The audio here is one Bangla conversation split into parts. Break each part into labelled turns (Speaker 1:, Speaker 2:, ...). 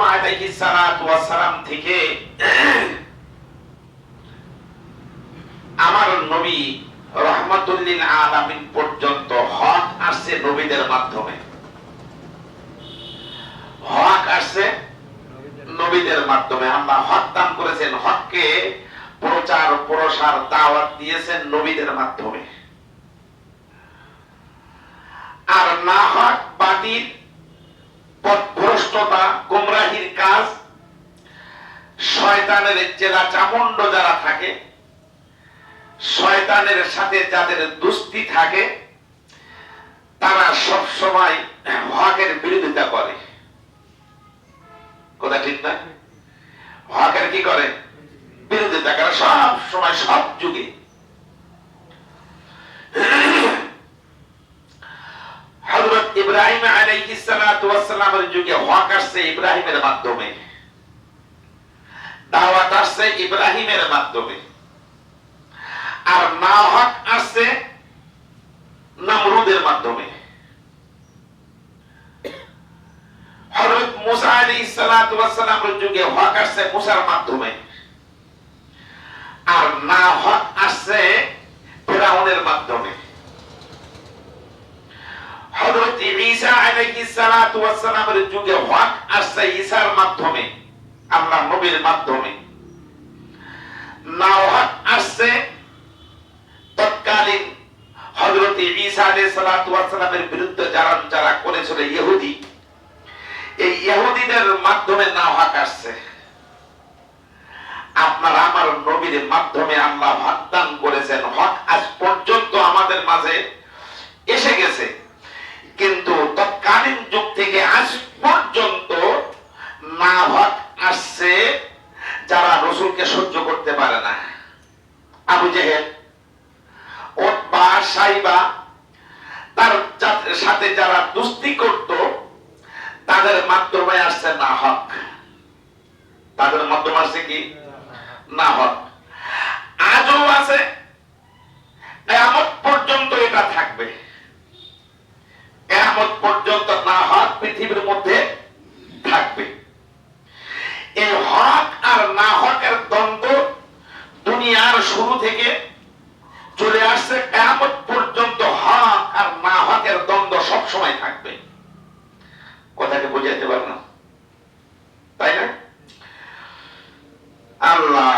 Speaker 1: আদম সালাম থেকে আমার নবী রহমাতুল্লিল আলামিন পর্যন্ত হক আসছে নবীদের মাধ্যমে। হক আসছে নবীদের মাধ্যমে। আল্লাহ হক করেছেন, হককে প্রচার, প্রসার, দাওয়াত দিয়েছেন নবীদের মাধ্যমে। আর না হক বাতিল, পথভ্রষ্টতা শয়তানের জেলা চামুন্ড যারা থাকে, শয়তানের সাথে যাদের দুস্তি থাকে, তারা সব সময় হকের বিরোধিতা করে। কথা ঠিক না? হকের কি করে? বিরোধিতা করে সব সময় সব যুগে। হযরত ইব্রাহিম আলাইহিস সালাতু ওয়াস যুগে হক আসছে ইব্রাহিমের মাধ্যমে। দাওয়াত আসছে ইব্রাহিমের মাধ্যমে। আর না হক আসছে নমরুদের মাধ্যমে। হযরত মুসা যুগে হক আসছে মুসার মাধ্যমে। আর না হক আসছে ফেরাউনের মাধ্যমে। হযরত ঈসা আলাইহিস সালাতু যুগে হক আসছে আল্লাহ নবীর মাধ্যমে। না হক আসছে তৎকালীন ঈসা আলাইহিস বিরুদ্ধে যারা যারা করেছিল ইহুদি, এই ইহুদিদের মাধ্যমে না হক আসছে। আপনার আমার নবীর মাধ্যমে আল্লাহ হক করেছেন। হক আজ পর্যন্ত আমাদের মাঝে এসে গেছে। কিন্তু তৎকালীন যুগ থেকে আজ পর্যন্ত না হক আসছে যারা রসুলকে সহ্য করতে পারে না। আবু জেহেল ওতবা সাইবা, তার সাথে যারা দুস্তি করত, তাদের মাধ্যমে আসছে না হক তাদের মাধ্যমে আসছে কি? না হক আজও আছে। কেয়ামত পর্যন্ত এটা থাকবে। কেয়ামত পর্যন্ত না হক পৃথিবীর মধ্যে সময় থাকবে। কথাকে বোঝাতে না তাই না? আল্লাহ।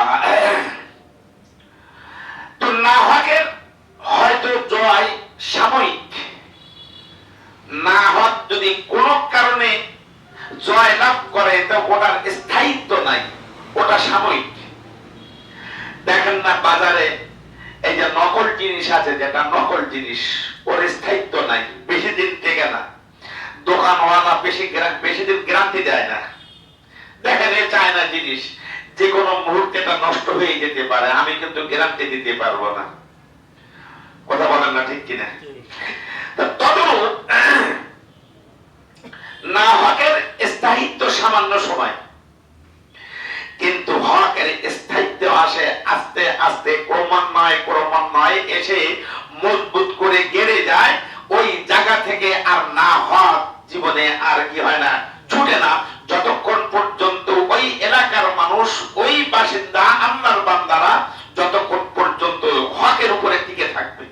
Speaker 1: তো না হকের হয়তো জয় সাময়িক। না হক যদি কোন কারণে জয় লাভ করে, তো ওটার স্থায়িত্ব নাই, ওটা সাময়িক। দেখেন না বাজারে এই যে নকল জিনিস আছে, যেটা নকল জিনিস, ওর স্থায়িত্ব নাই, বেশি দিন থেকে না। দোকানওয়ালা বেশি বেশি দিন গ্যারান্টি দেয় না। দেখেন এই চায়না জিনিস, যে কোনো মুহূর্তে এটা নষ্ট হয়ে যেতে পারে, আমি কিন্তু গ্যারান্টি দিতে পারব না। কথা বলেন না ঠিক কিনা? তদরূপ না হকের স্থায়িত্ব সামান্য সময়। ক্রমান্বয়ে এসে মজবুত করে গেড়ে যায়, ওই জায়গা থেকে আর না হওয়ার জীবনে আর কি হয় না। ছুটে না, যতক্ষণ পর্যন্ত ওই এলাকার মানুষ ওই বাসিন্দা আল্লাহর বান্দারা যতক্ষণ পর্যন্ত হকের উপরে টিকে থাকবে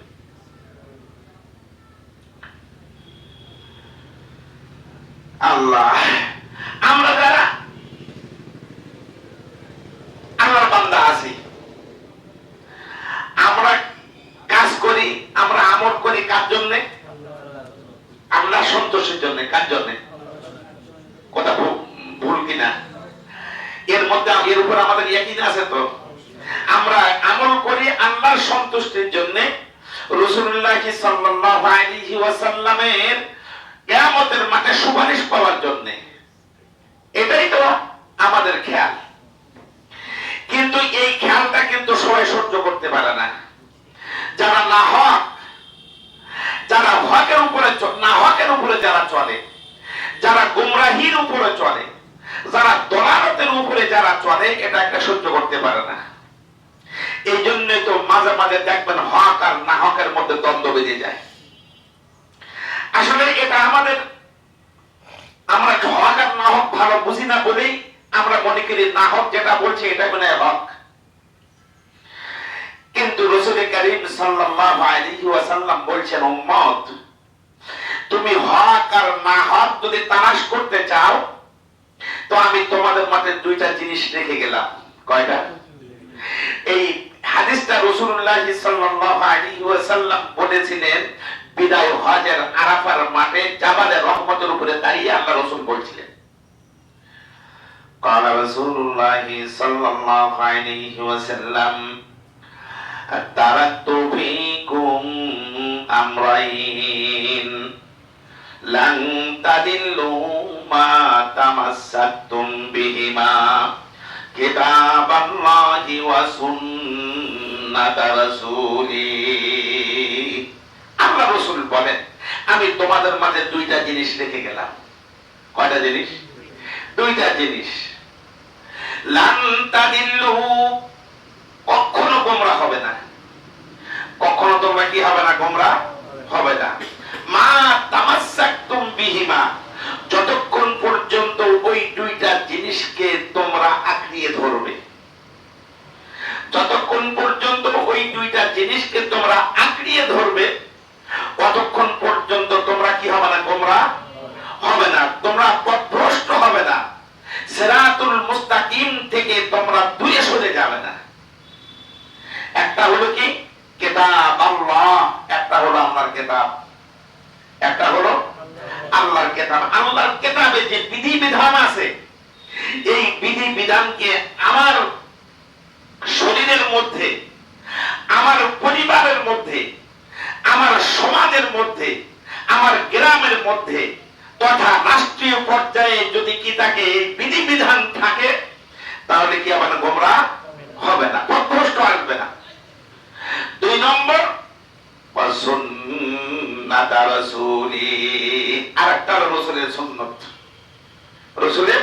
Speaker 1: আল্লাহ আমরা যারা আল্লাহর বান্দা আছি আমরা কাজ করি আমরা আমল করি কার জন্য আল্লাহ সন্তোষের জন্য কার জন্য কথা ভু- ভুল কিনা এর মধ্যে এর উপর আমাদের ইয়াকিন আছে তো? আমরা আমল করি আল্লাহর সন্তুষ্টির জন্য। রসুল্লাহ সাল্লাল্লাহু আলাইহি ওয়াসাল্লামের কিয়ামতের মাঠে সুপারিশ পাওয়ার জন্য। এটাই তো আমাদের খেয়াল। কিন্তু এই খেয়ালটা কিন্তু সবাই সহ্য করতে পারে না। যারা না হক, যারা হকের উপরে না হকের উপরে যারা চলে, যারা গুমরাহির উপরে চলে যারা দলালতের উপরে যারা চলে এটা একটা সহ্য করতে পারে না। এই জন্যই তো মাঝে মাঝে দেখবেন হক আর না হকের মধ্যে দ্বন্দ্ব বেঁধে যায়। আসলে এটা আমাদের আমরা হক আর না হক ভালো বুঝি না বলেই আমরা মনে করি না হক যেটা বলছে, এটা মানে হক। কিন্তু রসুল করিম সাল্লাল্লাহু আলাইহি ওয়াসাল্লাম বলছেন, উম্মত, তুমি হক আর না হক যদি তালাশ করতে চাও তো আমি তোমাদের মাঝে দুইটা জিনিস রেখে গেলাম কয়টা এই হাদিসটা রাসূলুল্লাহ সাল্লাল্লাহু আলাইহি ওয়াসাল্লাম বলেছিলেন বিদায় হজের আরাফার মাঠে জাবালে রহমতের উপরে দাঁড়িয়ে আল্লাহ রাসূল বলছিলেন قال رسول الله صلى الله عليه وسلم تركت فيكم أمرين لن تدلوا ما تمسكتم بهما كتاب الله وسنة رسوله আল্লাহ রসুল বলেন আমি তোমাদের মাঝে দুইটা জিনিস রেখে গেলাম কয়টা জিনিস দুইটা জিনিস লান তাদিল্লু কখনো গোমরা হবে না কখনো তোমরা কি হবে না গোমরা হবে না মা তামাসাক্তুম বিহিমা জিনিসকে তোমরা আঁকড়িয়ে ধরবে। যতক্ষণ পর্যন্ত ওই দুইটা জিনিসকে তোমরা আঁকড়িয়ে ধরবে, ততক্ষণ পর্যন্ত তোমরা কি হবে না? গোমরা হবে না। তোমরা পথভ্রষ্ট হবে না। সেরাতুল মুস্তাকিম থেকে তোমরা দূরে সরে যাবে না। একটা হলো কি? কেতাব। আল্লাহ। একটা হলো আল্লাহর কেতাব। একটা হলো আল্লাহর কেতাব। আল্লাহর কেতাবে যে বিধি বিধান আছে এই বিধি বিধানকে আমার শরীরের মধ্যে, আমার পরিবারের মধ্যে, আমার সমাজের মধ্যে, আমার গ্রামের মধ্যে তথা রাষ্ট্রীয় পর্যায়ে যদি কি থাকে বিধিবিধান থাকে, তাহলে কি আমার গোমরা হবে না, পথভ্রষ্ট আসবে না। দুই নম্বর আর একটা রাসূলের সুন্নাত। রাসূলের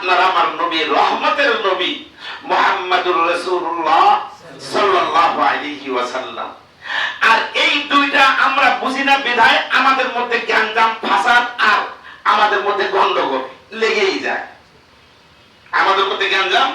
Speaker 1: আপনার আমার নবী, রহমতের নবী মোহাম্মদুর রসুল্লাহ সাল্লাহ আলিহি ওয়াসাল্লাম। আর এই দুইটা আমরা বুঝি না, বিধায় আমাদের মধ্যে জ্ঞানজাম ফাসাদ আর আমাদের মধ্যে গন্ডগোল লেগেই যায়। আমাদের মধ্যে জ্ঞানজাম